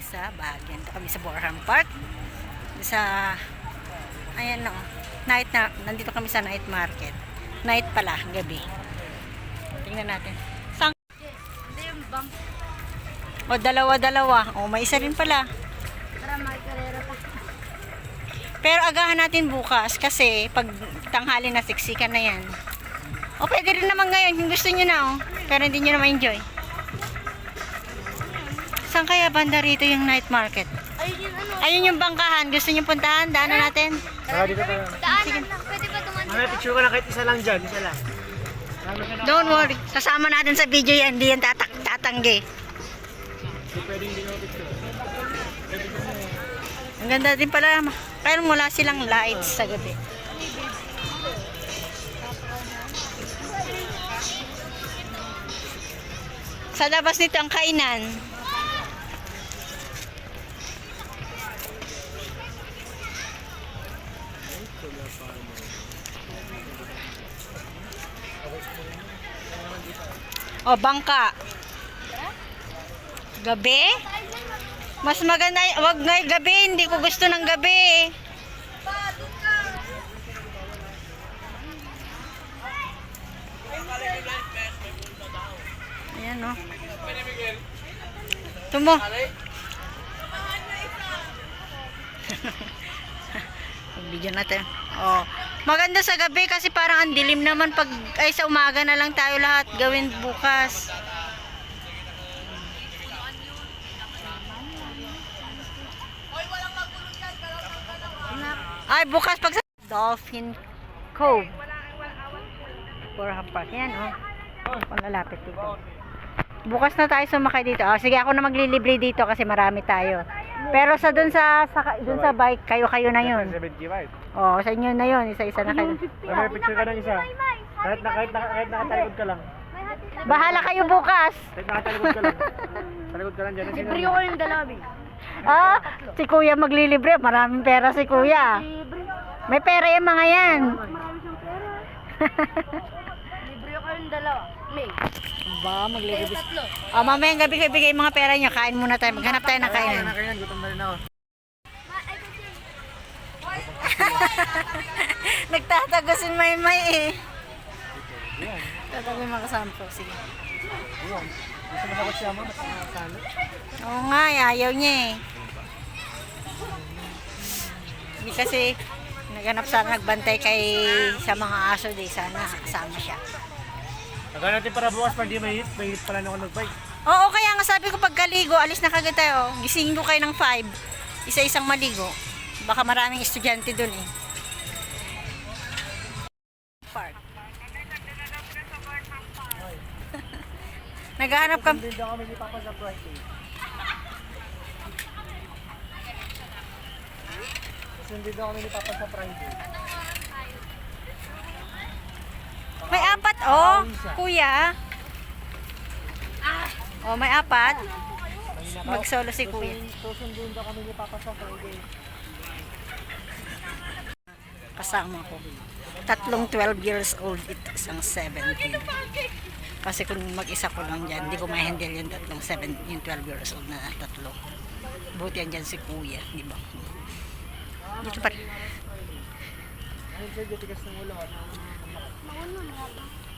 sa Baguio. Ito kami sa Borham Park. Sa, ayan no, night na, nandito kami sa night market. Night pala, gabi. Tingnan natin. Sang? O, dalawa-dalawa. O, may isa rin pala. Pero agahan natin bukas kasi pag tanghali na siksikan na yan. O, pwede rin naman ngayon kung gusto nyo na, oh. Pero hindi nyo na ma-enjoy. Saan kaya banda rito yung night market? Ayun yung ano. Ayun yung bangkahan. Gusto nyo puntahan? Daanan natin. Saka dito tayo. Daanan lang. Pwede ba tuman Mamaya picture ko na kahit isa lang dyan, isa lang. Don't worry. Kasama natin sa video yan. Hindi yan tatak tatanggi. Ang ganda din pala. Pero wala silang lights sa gabi. Sa labas nito ang kainan. O, bangka. Gabi? Mas maganda, wag ngay gabi, hindi ko gusto ng gabi. Ayan o. Tumo. Video natin. Oh. Maganda sa gabi kasi parang ang dilim naman pag ay sa umaga na lang tayo lahat gawin bukas. Ay, bukas pag sa Dolphin Cove. Borham Park. Yan, oh. Palalapit dito. Bukas na tayo sumakay dito. Ah, sige, ako na maglilibre dito kasi marami tayo. Pero sa dun sa, sa dun sa bike, kayo-kayo na yun. 75. Oh, sa inyo na yun. Isa-isa na kayo. Mamaya picture ka ng isa. Kahit, na, kahit, na, kahit nakatalikod ka lang. Bahala kayo bukas. Kahit nakatalikod ka lang. Talikod ka lang dyan. Libre ko yung dalawa. Bing. Ah, si kuya maglilibre. Maraming pera si kuya. May pera yung mga yan. Marami siyang pera. Libre ko yung dalawa. May. ba, maglilibre. Ah, mamayang gabi kayo bigay yung mga pera nyo. Kain muna tayo. Maghanap tayo ng kainan. gutom na rin ako. Nagtatago si Maymay eh. Tatago yung mga kasampo. Sige. Gusto mo sa mas nakasalo. Oo nga, eh, ayaw niya eh. Hindi kasi naghanap sana nagbantay kay sa mga aso di sana kasama siya. Taga natin para bukas pag di may hit, may hit pala ako nag-bike. Oo, kaya nga sabi ko pagkaligo, alis na kagad tayo. Gising ko kayo ng 5. Isa-isang maligo. Baka maraming estudyante dun eh. Park. Naghahanap kami. Hindi kami ni Papa sa Friday. Hindi daw kami ni Papa sa Friday. May apat oh, kuya. Oh, may apat. Mag-solo si kuya. Susundin daw kami ni Papa sa Friday. Kasama ko. Tatlong 12 years old, it isang 17. Kasi kung mag-isa ko lang dyan, hindi ko ma-handle yung tatlong 7, yung 12 years old na tatlo. Buti yan dyan si kuya, di ba? Dito pa.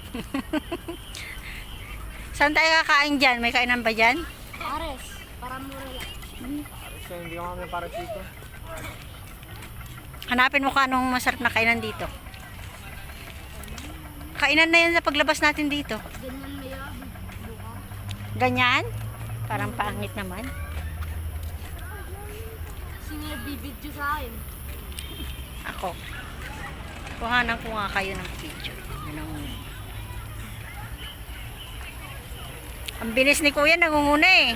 Saan tayo kakain dyan? May kainan ba dyan? Pares. Para Kaya hindi ko kami para dito. Hanapin mo ka anong masarap na kainan dito. Kainan na yan sa paglabas natin dito. Ganyan? Parang pangit naman. Sino nagbibidyo sa akin? Ako. Kuhanan ko nga kayo ng. Yun ang... Ang bilis ni Kuya, nangunguna eh.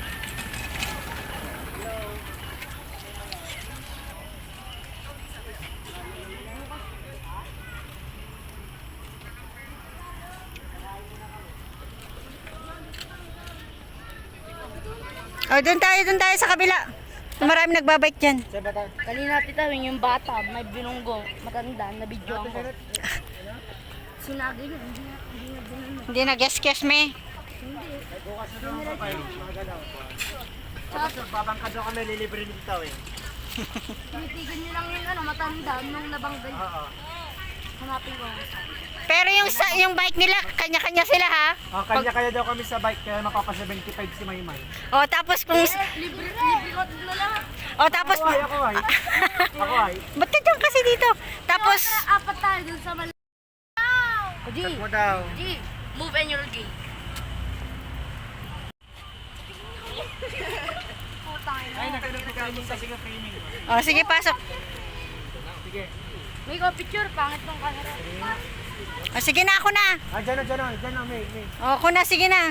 Oh, doon tayo, doon tayo sa kabila. Marami nagbabike dyan. Kanina titawin yung bata, may binunggo, matanda, na video ako. Sinagi yun, hindi na, hindi na binunggo. Hindi na guess-guess me. Hindi. Bukas na naman pa kayo. Mga galaw. Tapos nagbabangka daw kami lilibre dito eh. Tinitigil niyo lang yung ano, matanda, nung nabanggay. Oo. Hanapin ko. Pero yung sa, yung bike nila, kanya-kanya sila ha. Oh, kanya-kanya daw kami sa bike kaya mapapa 75 si Maymay. O tapos kung Eh, libre, libre ko na lahat. o tapos Ako ay, ako ay. Ako ay. Ba't ka dyan kasi dito? Tapos Apat tayo dun sa mali. O, G, mo. G, move and you're gay. Ay, nagkakaroon sa sige framing. o sige pasok. Sige. May ko picture, pangit tong camera. O sige na ako na. Ah, dyan na, dyan na. Dyan na, May. May. O ako na sige na.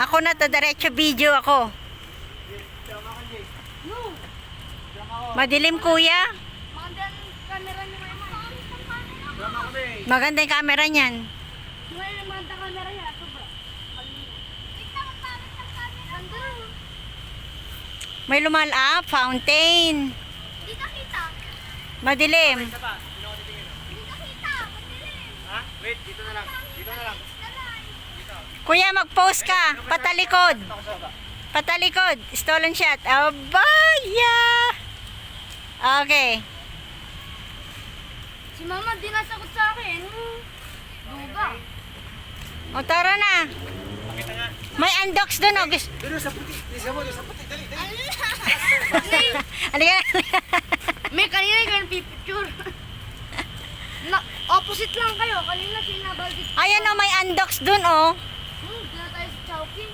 Ako na to diretso video ako. No, Madilim kuya. maganda ang camera kami. Maganda yung camera niyan. Ngayon ang maganda camera niya, sobra. Tignan mo pangit ang camera. Ganda. May lumal up, fountain. Hindi nakita. Madilim. Hindi nakita. Madilim. Ha? Wait, dito na lang. Dito na lang. Kuya mag-post ka. Patalikod. Patalikod. Stolen shot. Abaya. Okay. Si mama di nasagot sa akin. Duga. O tara na. Pakita nga. May undox doon. O, gusto. Dito sa puti. Dito sa puti. Sa puti. Dali, dali. Halika. May kanina yung picture. Na, opposite lang kayo. Kanina sinabaldit. Ayan o, may undox doon o. Hmm, dito tayo sa Chowking.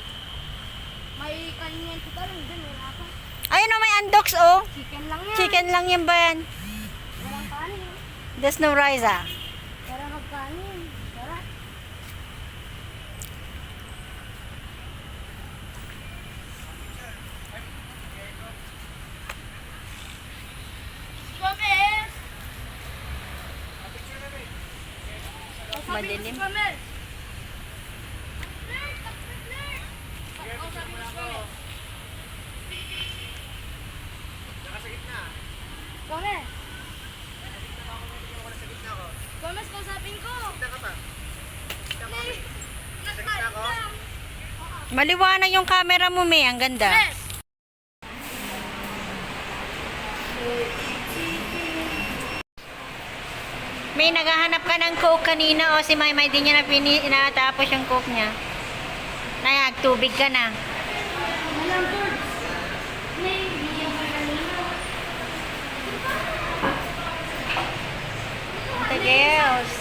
May kanina yung kita lang din. Wala pa. Ayan o, may undox o. Chicken lang yan. Chicken lang yan ba yan? Walang kanin. There's no rice ah. Tara magkanin. Madilim. Gomez! Gomez! Gomez, kausapin ko! Maliwanag yung camera mo, May. Ang ganda. Gomez! May naghahanap ka ng coke kanina o si Maymay din niya na pini natapos yung coke niya. Nayag, tubig ka na. The girls.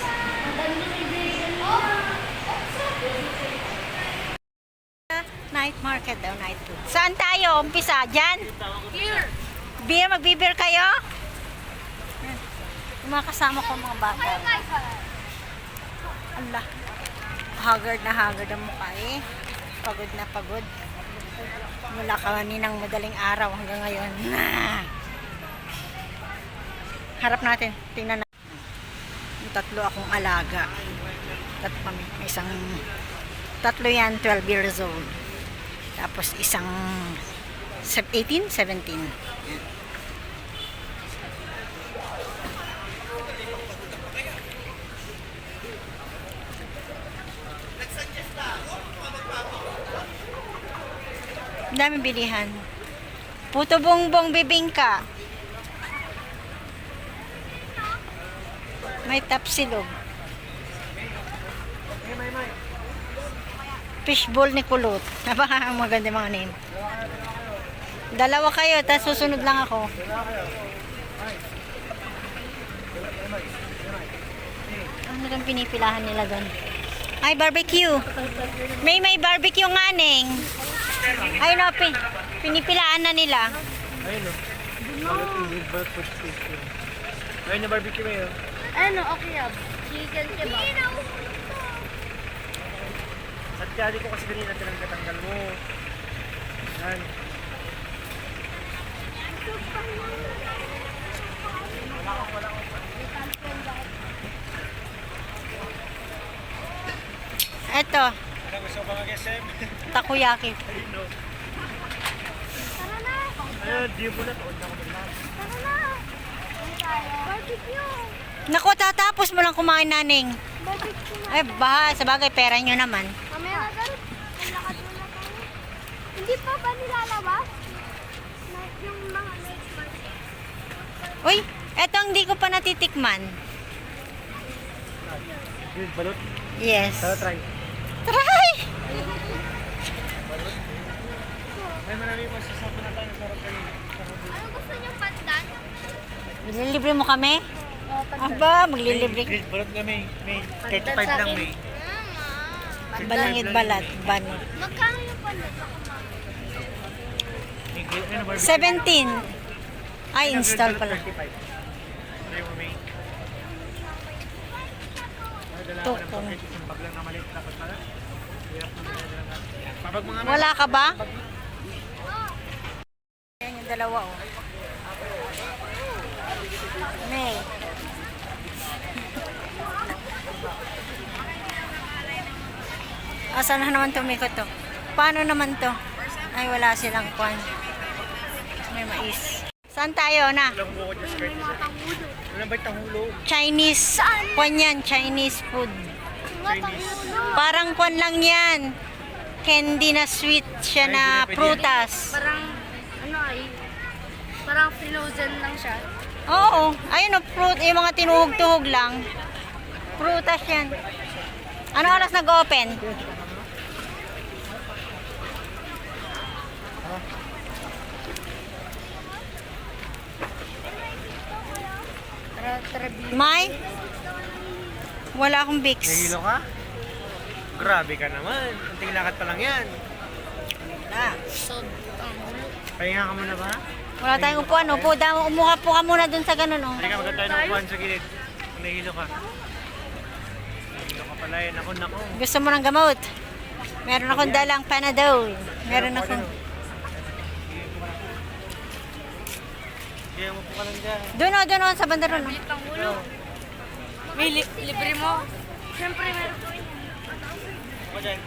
Oh! Night market daw, night food. Saan tayo? Umpisa? Diyan? Here! Beer, magbibir kayo? Yung mga kasama ko mga bata. Ah. Allah. Haggard na haggard ang mukha eh. Pagod na pagod. Mula kaninang madaling araw hanggang ngayon. Na. Harap natin. Tingnan natin. Yung tatlo akong alaga. Tatlo kami. Isang tatlo yan, 12 years old. Tapos isang sep- 18, 17. Daming bilihan. Puto bongbong bibingka. May tapsilog. Fishball ni Kulot. Napaka maganda mga name. Dalawa kayo, tapos susunod lang ako. Ano lang pinipilahan nila doon? Ay, barbecue. May may barbecue nga, Neng. Ay, no, pin pinipilaan na nila. Ayun o. Station. Ayun na barbecue ngayon. Ano, okay ah. Chicken kebab. At kaya ko kasi kanina tinanggatanggal mo. Yan. Gusto ko mag SM? takoyaki. Ayun o. Tara na. Ayun, di mo na. Na maglahat. Tara na. Barbecue. Naku, tatapos mo lang kumain, Naning. Barbecue na. Ay, baha, sa bagay, pera nyo naman. Mamaya na na tayo. Hindi pa ba nilalabas? Na, yung mga next month. Uy, eto ang di ko pa natitikman. Balot. Yes. Tara, try. Try! May marami pa sasapo na tayo. Sarap kayo. Ano gusto niyo pandan? Maglilibre mo kami? Aba, maglilibre. Green balot na may. May 35 lang may. Balangit balat, banot. Magkano yung pandan? May grill. Ano, barbecue? 17. Ay, Ayun, install green pala. balot 35. Ano yung may? Ay, dala ko ng Tukong. packet. Isang bag lang na maliit. Dapat pala. Hirap naman na dala natin. Pabag mga Wala ka ba? Yan yung dalawa, oh. May. Asan na naman tumikot to? Paano naman to? Ay, wala silang kwan. May mais. Saan tayo na? Tangulo? Chinese. Kwan yan, Chinese food. Parang kwan lang yan. Candy na sweet siya na prutas. Parang, ano ay, parang frozen lang siya. Oo. Ayun o, fruit, yung mga tinuhog-tuhog lang. Prutas yan. Ano oras nag-open? May? Wala akong Vicks. Nahilo ka? Grabe ka naman. Kunting lakad pa lang yan. So. Pahinga ka muna ba? Wala tayong upuan. Upo, da, umuha po ka muna dun sa ganun. Oh. Hindi ka maganda tayo ng upuan sa gilid. Nahilo ka. Nahilo ka pala yan. Ako, nako. Gusto mo ng gamot? Meron akong dalang Panadol. Meron akong... Kaya mo po ka lang dyan. Doon o, doon o, sa banda ron. oh. Ang ulo. May li- libre mo. Siyempre, meron ko yun. Ako dyan.